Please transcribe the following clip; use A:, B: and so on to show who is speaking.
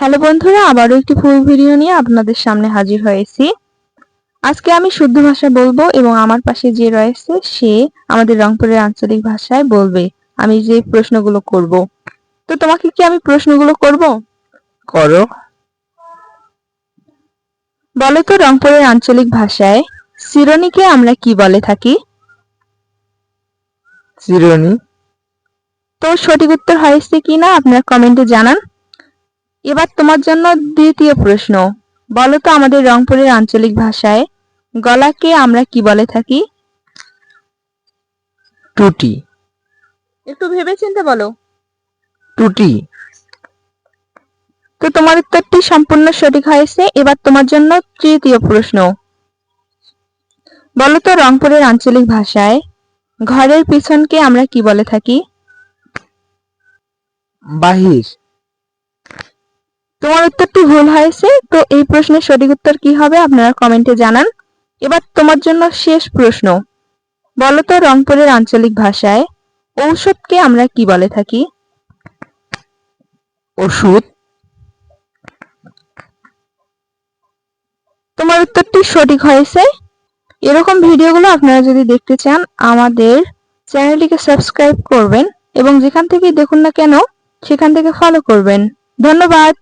A: Hello বন্ধুরা আবারও একটি ফুল ভিডিও নিয়ে আপনাদের সামনে হাজির হয়েছি। আজকে আমি শুদ্ধ ভাষা বলব এবং আমার পাশে যে রয়েছে সে আমাদের রংপুরের আঞ্চলিক ভাষায় বলবে। আমি যে প্রশ্নগুলো করব। তো তোমাকে কি আমি প্রশ্নগুলো করব?
B: করো।
A: বলো তো রংপুরের আঞ্চলিক ভাষায় চিরনিকে আমরা কি বলে থাকি?
B: চিরনি
A: তো সঠিক উত্তর হয়েছে কিনা আপনারা কমেন্টে জানান। এবার তোমার জন্য দ্বিতীয় প্রশ্ন। বলো তো আমাদের রংপুরের আঞ্চলিক ভাষায় গলাকে আমরা কি বলে থাকি?
B: টুটি।
A: একটু ভেবে ভেবেচিন্তে বলো।
B: টুটি।
A: তো তোমার উত্তরটি সম্পূর্ণ সঠিক হয়েছে এবার তোমার জন্য তৃতীয় প্রশ্ন। বলো তো রংপুরের আঞ্চলিক ভাষায় ঘরের পিছনকে আমরা কি বলে থাকি?
B: বাহির।
A: তোমার উত্তরটি ভুল হয়েছে? তো এই প্রশ্নের সঠিক উত্তর কি হবে আপনারা কমেন্টে জানান। এবার তোমার জন্য শেষ প্রশ্ন। বলো তো রংপুরের আঞ্চলিক ভাষায় ঔষধকে আমরা কি বলে থাকি?
B: ওষুধ।
A: তোমার উত্তরটি সঠিক হয়েছে। এরকম ভিডিওগুলো আপনারা যদি দেখতে চান আমাদের চ্যানেলটিকে সাবস্ক্রাইব করবেন এবং যেখান থেকে দেখুন না কেন সেখান থেকে ফলো করবেন। ধন্যবাদ।